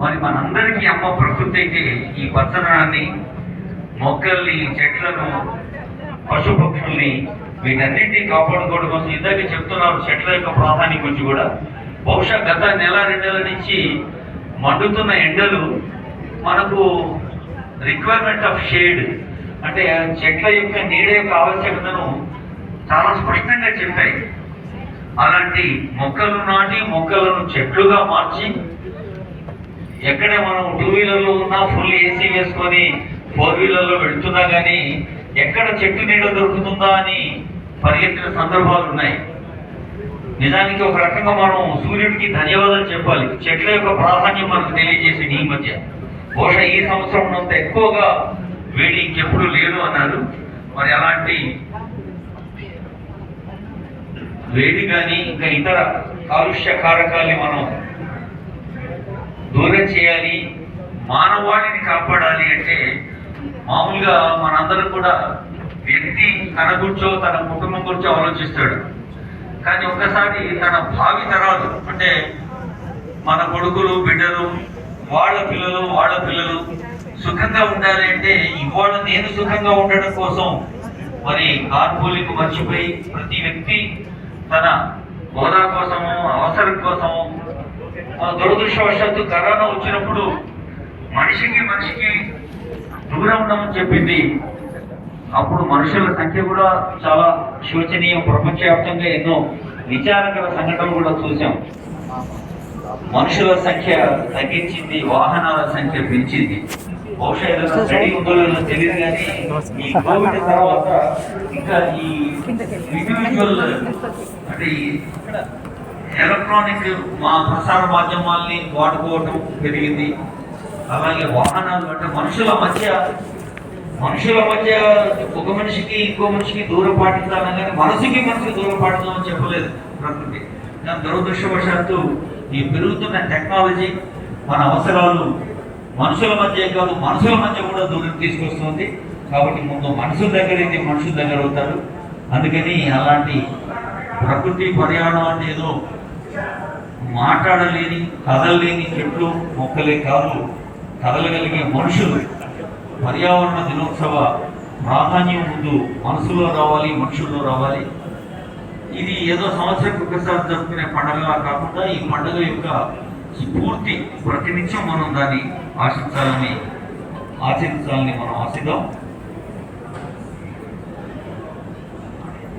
మరి మనందరికీ అమ్మ ప్రకృతి అయితే ఈ పచ్చదనాన్ని మొక్కల్ని చెట్లను పశు పక్షుల్ని వీటన్నింటినీ కాపాడుకోవడం కోసం ఇందాక చెప్తున్నారు చెట్ల యొక్క ప్రాధాన్యం గురించి కూడా. బహుశా గత నెల రెండు నెలల నుంచి మండుతున్న ఎండలు మనకు రిక్వైర్మెంట్ ఆఫ్ షేడ్ అంటే చెట్ల యొక్క నీడ యొక్క ఆవశ్యకతను చాలా స్పష్టంగా చెప్పాయి. అలాంటి మొక్కలు నాటి మొక్కలను చెట్లుగా మార్చి ఎక్కడే మనం టూ వీలర్లో ఉన్నా ఫుల్ ఏసీ వేసుకొని ఫోర్ వీలర్లో వెళ్తున్నా కానీ ఎక్కడ చెట్టు నీడ దొరుకుతుందా అని పరిగెత్తిన సందర్భాలు ఉన్నాయి. నిజానికి ఒక రకంగా మనం సూర్యుడికి ధన్యవాదాలు చెప్పాలి. చెట్ల యొక్క ప్రాధాన్యం మనకు తెలియజేసింది ఈ మధ్య. బహుశా ఈ సంవత్సరం ఉన్నంత ఎక్కువగా వేడి ఇంకెప్పుడు లేదు అన్నారు. మరి అలాంటి వేడి కానీ ఇంకా ఇతర కాలుష్య కారకాల్ని మనం దూరం చేయాలి మానవాళిని కాపాడాలి అంటే మామూలుగా మనందరం కూడా వ్యక్తి తన గురించో తన కుటుంబం గురించో ఆలోచిస్తాడు. కానీ ఒక్కసారి తన భావి తరాలు అంటే మన కొడుకులు బిడ్డలు వాళ్ళ పిల్లలు వాళ్ళ పిల్లలు సుఖంగా ఉండాలి అంటే ఇవాళ నేను సుఖంగా ఉండడం కోసం మరి కార్పూలికి మర్చిపోయి ప్రతి వ్యక్తి తన హోదా కోసము అవసరం కోసము దురదృష్టవశాత్తు కరోనా వచ్చినప్పుడు మనిషికి మనిషికి దూరం ఉండమని చెప్పింది. అప్పుడు మనుషుల సంఖ్య కూడా చాలా శోచనీయం ప్రపంచవ్యాప్తంగా ఎన్నో విచారకర సంఘటనలు కూడా చూసాం. మనుషుల సంఖ్య తగ్గించింది వాహనాల సంఖ్య పెంచింది. బహుశా స్టడీ ఉందో తెలియదు కానీ ఈ కోవిడ్ తర్వాత ఇంకా ఈ ఇండివిజువల్ అంటే ఎలక్ట్రానిక్ మా ప్రసార మాధ్యమాల్ని వాడుకోవటం పెరిగింది. అలాగే వాహనాలు అంటే మనుషుల మధ్య మనుషుల మధ్య ఒక మనిషికి ఇంకో మనిషికి దూరం పాటించాలని కానీ మనసుకి మనసుకి దూరం పాటించాలని చెప్పలేదు ప్రకృతి. కానీ దురదృష్టవశాత్తు ఈ పెరుగుతున్న టెక్నాలజీ మన అవసరాలు మనుషుల మధ్య కాదు మనుషుల మధ్య కూడా దూరం తీసుకొస్తుంది. కాబట్టి ముందు మనుషుల దగ్గర అయితే మనుషుల దగ్గర అవుతారు. అందుకని అలాంటి ప్రకృతి పర్యావరణం అంటే ఏదో మాట్లాడలేని కదలలేని చెట్లు మొక్కలే కాదు కదలగలిగే మనుషులు. పర్యావరణ దినోత్సవ ప్రాధాన్యం ముందు మనసులో రావాలి మనుషుల్లో రావాలి. ఇది ఏదో సంవత్సరం ఒకసారి జరుపుకునే పండుగలా కాకుండా ఈ పండుగ యొక్క పూర్తి ప్రతినిత్యం మనం దాన్ని ఆశించాలని ఆచరించాలని మనం ఆశిద్దాం.